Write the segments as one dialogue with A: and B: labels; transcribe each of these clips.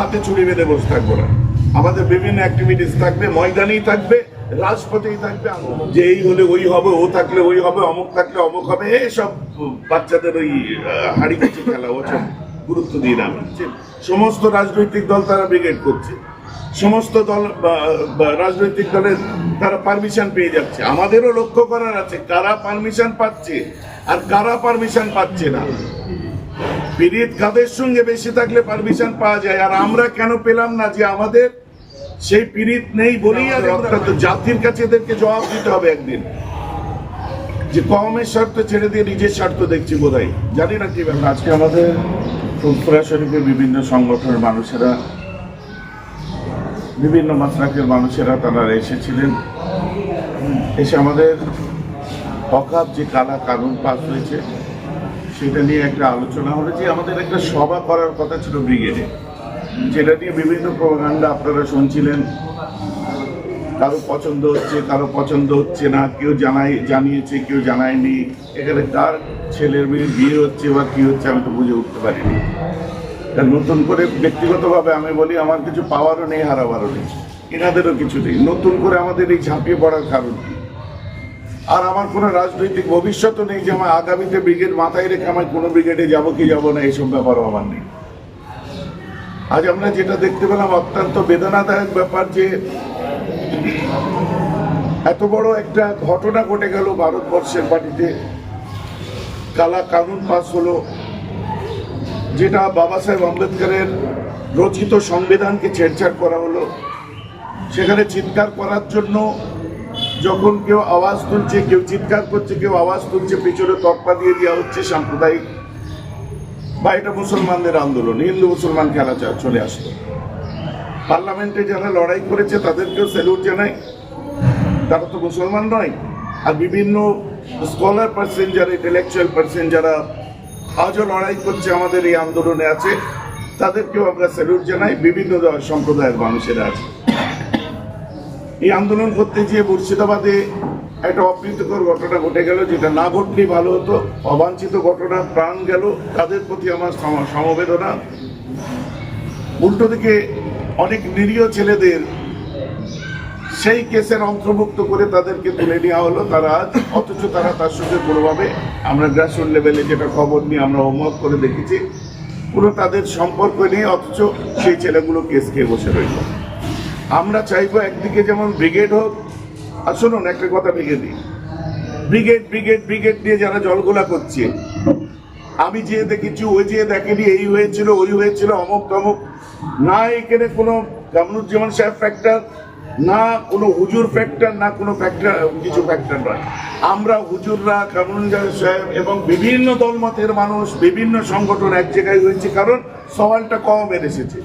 A: হাতে ছুরি বেঁধে আমাদের বিভিন্ন থাকবে, ময়দানেই থাকবে, রাজপথেই থাকবে ওই হবে, ও থাকলে ওই হবে হবে গুরুত্ব না সমস্ত রাজনৈতিক দল তারা ব্রিগেড করছে। সমস্ত দল রাজনৈতিক দলের তারা পারমিশন পেয়ে যাচ্ছে। আমাদেরও লক্ষ্য করার আছে, কারা পারমিশন পাচ্ছে আর কারা পারমিশন পাচ্ছে না। পীড়িত কাদের সঙ্গে বেশি থাকলে পারমিশন পাওয়া যায়? আর আমরা কেন পেলাম না যে আমাদের সেই পীড়িত নেই বলেই তো জাতির কাছে এদেরকে জবাব দিতে হবে একদিন। যে কমের স্বার্থ ছেড়ে দিয়ে নিজের স্বার্থ দেখছি বোধহয়। জানি না কি ব্যাপার। আজকে আমাদের ফুলপুরা শরীফের বিভিন্ন সংগঠনের মানুষেরা বিভিন্ন মাত্রাকের মানুষেরা তারা এসেছিলেন। এসে আমাদের হকাব যে কালা কানুন পাস হয়েছে সেটা নিয়ে একটা আলোচনা হলো যে আমাদের একটা সভা করার কথা ছিল ব্রিগেডে, যেটা নিয়ে বিভিন্ন প্রোপাগান্ডা আপনারা শুনছিলেন। কারও পছন্দ হচ্ছে, কারও পছন্দ হচ্ছে না, কেউ জানাই, জানিয়েছে, কেউ জানায়নি। এখানে কার ছেলের মেয়ে বিয়ে হচ্ছে বা কী হচ্ছে আমি তো বুঝে উঠতে পারিনি। নতুন করে ব্যক্তিগতভাবে আমি বলি, আমার কিছু পাওয়ারও নেই, হারাবারও নেই। এনাদেরও কিছু নেই। নতুন করে আমাদের এই ঝাঁপিয়ে পড়ার কারণ আর আমার কোনো রাজনৈতিক ভবিষ্যৎও নেই যে আমার আগামীতে ব্রিগেড মাথায় রেখে আমার কোনো ব্রিগেডে যাব কি যাব না, এইসব ব্যাপারও আমার নেই। আজ আমরা যেটা দেখতে পেলাম, অত্যন্ত বেদনাদায়ক ব্যাপার যে এত বড় একটা ঘটনা ঘটে গেল ভারতবর্ষের মাটিতে কালা কানুন পাস হলো, যেটা বাবা সাহেব আম্বেদকরের রচিত সংবিধানকে ছেড়ছাড় করা হলো। সেখানে চিৎকার করার জন্য যখন কেউ আওয়াজ তুলছে, কেউ চিৎকার করছে, কেউ আওয়াজ তুলছে, পিছনে তকপা দিয়ে দেওয়া হচ্ছে সাম্প্রদায়িক বা এটা মুসলমানদের আন্দোলন, হিন্দু মুসলমান খেলা চলে আসতো পার্লামেন্টে যারা লড়াই করেছে, তাদেরকেও স্যালুট জানাই। তারা তো মুসলমান নয়। আর বিভিন্ন স্কলার পার্সন যারা ইন্টেলেকচুয়াল পার্সন যারা আজও লড়াই করছে, আমাদের এই আন্দোলনে আছে, তাদেরকেও আমরা স্যালুট জানাই। বিভিন্ন সম্প্রদায়ের মানুষেরা আছে। এই আন্দোলন করতে গিয়ে মুর্শিদাবাদে একটা অপ্রীতিকর ঘটনা ঘটে গেল, যেটা না ঘটলেই ভালো হতো। অবাঞ্ছিত ঘটনা, প্রাণ গেল তাদের প্রতি আমার সম- সমবেদনা। উল্টো দিকে অনেক নিরীহ ছেলেদের সেই কেসের অন্তর্ভুক্ত করে তাদেরকে তুলে নেওয়া হলো। তারা অথচ তারা তার সঙ্গে কোনোভাবে আমরা গ্রাসরুট লেভেলে যেটা খবর নিয়ে আমরা হোমওয়ার্ক করে দেখেছি, পুরো তাদের সম্পর্ক নেই অথচ সেই ছেলেগুলো কেস খেয়ে বসে রইল। আমরা চাইব একদিকে যেমন ব্রিগেড হোক, আর শুনুন, একটা কথা ভেঙে দিই। ব্রিগেড ব্রিগেড ব্রিগেড নিয়ে যারা জলগোলা করছে, আমি যে দেখেছি, ওই যে দেখেনি, এই হয়েছিল, ওই হয়েছিল, অমুক তমুক। না এখানে কোনো কামরুজ্জামান সাহেব ফ্যাক্টর না কোনো হুজুর ফ্যাক্টর না কোনো ফ্যাক্টর কিছু ফ্যাক্টর নয়। আমরা হুজুররা কামরুজ্জামান সাহেব এবং বিভিন্ন দলমতের মানুষ, বিভিন্ন সংগঠন এক জায়গায় হয়েছে, কারণ সওয়ালটা কম এসেছে।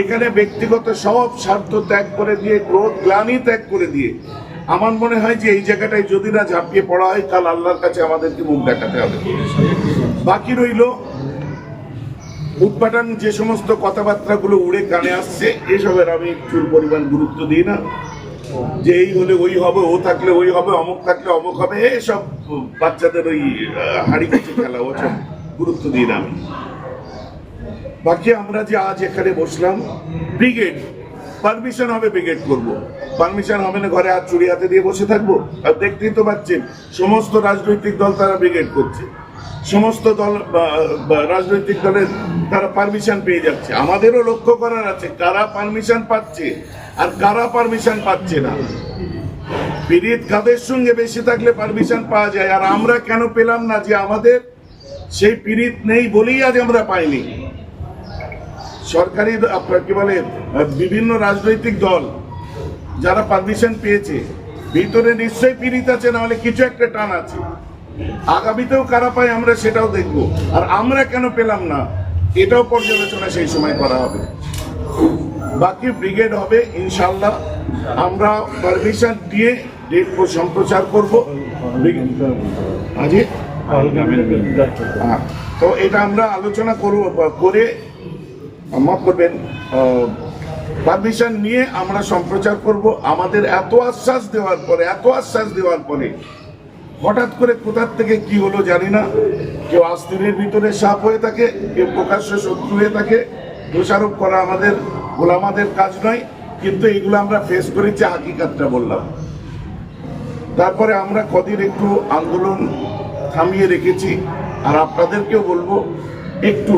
A: এখানে ব্যক্তিগত সব স্বার্থ ত্যাগ করে দিয়ে, ক্রোধ, গ্লানি ত্যাগ করে দিয়ে, আমার মনে হয় যে এই জায়গাটায় যদি না ঝাঁপিয়ে পড়া হয়, কাল আল্লাহর কাছে আমাদেরকে মুখ দেখাতে হবে। বাকি রইল, উৎপাটন যে সমস্ত কথাবার্তাগুলো উড়ে কানে আসছে, এসবের আমি চুল পরিমাণ গুরুত্ব দিই না। যে এই হলে ওই হবে, ও থাকলে ওই হবে, অমুক থাকলে অমুক হবে, এসব বাচ্চাদের ওই হাড়ি খেলা, ওসব গুরুত্ব দিই না আমি। বাকি আমরা যে আজ এখানে বসলাম ব্রিগেড পারমিশন হবে ব্রিগেড করব। পারমিশন হবে না, ঘরে হাত চুরি হাতে দিয়ে বসে থাকব? আর দেখতেই তো পাচ্ছেন, সমস্ত রাজনৈতিক দল তারা ব্রিগেড করছে। সমস্ত দল রাজনৈতিক দলের তারা পারমিশন পেয়ে যাচ্ছে। আমাদেরও লক্ষ্য করার আছে, কারা পারমিশন পাচ্ছে আর কারা পারমিশন পাচ্ছে না। পীড়িত কাদের সঙ্গে বেশি থাকলে পারমিশন পাওয়া যায়? আর আমরা কেন পেলাম না যে আমাদের সেই পীড়িত নেই বলেই আজ আমরা পাইনি? সরকারি আপনার কি বলে বিভিন্ন রাজনৈতিক দল যারা পারমিশন পেয়েছে ভিতরে নিশ্চয়ই পীড়িত আছে নাহলে কিছু একটা টান আছে। আগামীতেও কারা পায় আমরা সেটাও দেখব। আর আমরা কেন পেলাম না এটাও পর্যালোচনা সেই সময় করা হবে। বাকি ব্রিগেড হবে ইনশাল্লাহ। আমরা পারমিশন দিয়ে ডেট সম্প্রচার করব। হ্যাঁ, তো এটা আমরা আলোচনা করব করে মাফ করবেন পারমিশন নিয়ে আমরা সম্প্রচার করব। আমাদের এত আশ্বাস দেওয়ার পরে, এত আশ্বাস দেওয়ার পরে হঠাৎ করে কোথার থেকে কি হলো জানি না। কেউ আস্তিনের ভিতরে সাপ হয়ে থাকে, কেউ প্রকাশ্য শত্রু হয়ে থাকে। দোষারোপ করা আমাদের, গোলামাদের কাজ নয়, কিন্তু এগুলো আমরা ফেস করেছি, হাকিকাতটা বললাম। তারপরে আমরা কদিন একটু আন্দোলন থামিয়ে রেখেছি। আর আপনাদেরকেও বলব একটু,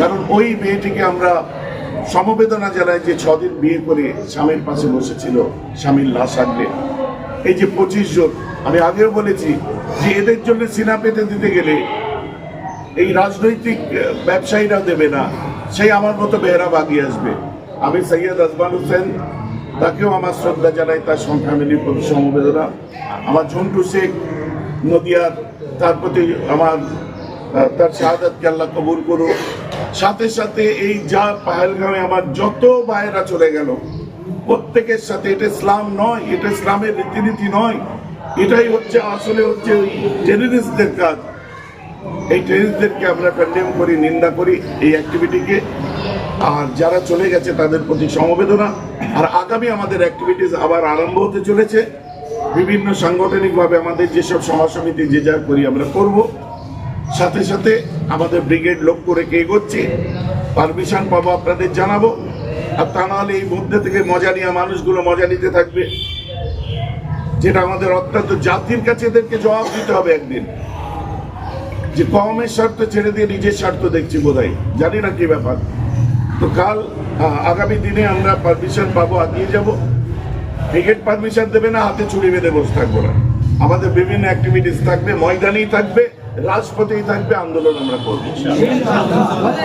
A: কারণ ওই মেয়েটিকে আমরা সমবেদনা জানাই যে ছদিন বিয়ে করে স্বামীর পাশে বসেছিল, স্বামীর লাশ আগলে এই যে পঁচিশ জন, আমি আগেও বলেছি যে এদের জন্য সিনা পেতে দিতে গেলে এই রাজনৈতিক ব্যবসায়ীরা দেবে না। সেই আমার মতো বেহরা বাগিয়ে আসবে। আমি সৈয়দ আজমান হোসেন, তাকেও আমার শ্রদ্ধা জানাই, তার ফ্যামিলির প্রতি সমবেদনা। আমার ঝন্টু শেখ, নদিয়ার, তার প্রতি আমার তার শাহাদাতকে আল্লাহ কবুল করুক। সাথে সাথে এই যা পাহেলগামে আমার যত ভাইয়েরা চলে গেল, প্রত্যেকের সাথে এটা ইসলাম নয়, এটা ইসলামের রীতিনীতি নয়। এটাই হচ্ছে, আসলে হচ্ছে ওই টেররিস্টদের কাজ। এই টেরিস্টদেরকে আমরা কন্ডেম করি, নিন্দা করি এই অ্যাক্টিভিটিকে আর যারা চলে গেছে, তাদের প্রতি সমবেদনা। আর আগামী আমাদের অ্যাক্টিভিটিস আবার আরম্ভ হতে চলেছে। বিভিন্ন সাংগঠনিকভাবে আমাদের যেসব সভা সমিতি যে যা করি আমরা করব। সাথে সাথে আমাদের ব্রিগেড লক্ষ্য রেখে এগোচ্ছি, পারমিশন পাবো আপনাদের জানাব। আর তা নাহলে এই মধ্যে থেকে মজা নিয়ে মানুষগুলো মজা নিতে থাকবে। যেটা আমাদের অত্যন্ত জাতির কাছে এদেরকে জবাব দিতে হবে একদিন। যে কমের স্বার্থ ছেড়ে দিয়ে নিজের স্বার্থ দেখছি বোধহয়। জানি না কি ব্যাপার। তো কাল আগামী দিনে আমরা পারমিশন পাবো আগিয়ে যাব। ক্রিকেট পারমিশন দেবে না, হাতে ছুরি বেঁধে বসে থাকব না। আমাদের বিভিন্ন অ্যাক্টিভিটিস থাকবে, ময়দানেই থাকবে। রাজপথেই থাকবে আন্দোলন আমরা করব।
B: মানে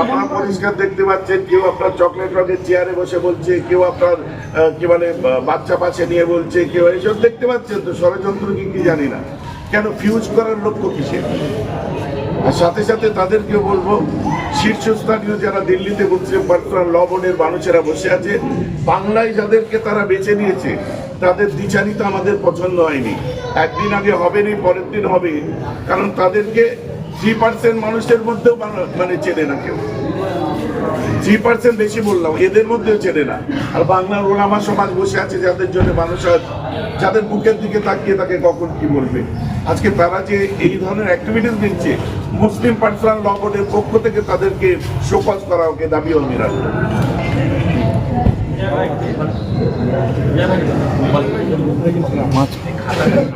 A: আপনারা
B: হয়েছে?
A: পরিষ্কার দেখতে পাচ্ছেন কেউ আপনার চকলেট রঙের চেয়ারে বসে বলছে কেউ আপনার কি বলে বাচ্চা পাশে নিয়ে বলছে কেউ এইসব দেখতে পাচ্ছেন তো? ষড়যন্ত্র কি কি জানি না। কেন ফিউজ করার লক্ষ্য কিসের? আর সাথে সাথে তাদেরকে বলব শীর্ষস্থানীয় যারা দিল্লিতে মুসলিম পার্সোনাল লবণের মানুষেরা বসে আছে বাংলায় যাদেরকে তারা বেছে নিয়েছে তাদের দ্বিচারিতা আমাদের পছন্দ হয়নি। একদিন আগে হবে নি পরের দিন হবে। কারণ তাদেরকে থ্রি পার্সেন্ট মানুষের মধ্যেও মানে চেনে না কেউ। থ্রি পার্সেন্ট বেশি বললাম, এদের মধ্যেও চেনে না। আর বাংলার ওলামা সমাজ বসে আছে, যাদের জন্য মানুষ আজ যাদের বুকের দিকে তাকিয়ে তাকে কখন কি বলবে। আজকে তারা যে এই ধরনের অ্যাক্টিভিটিস দিচ্ছে মুসলিম পার্সোনাল ল বোর্ডের পক্ষ থেকে তাদেরকে শোকজ করা ওকে দাবি মাছ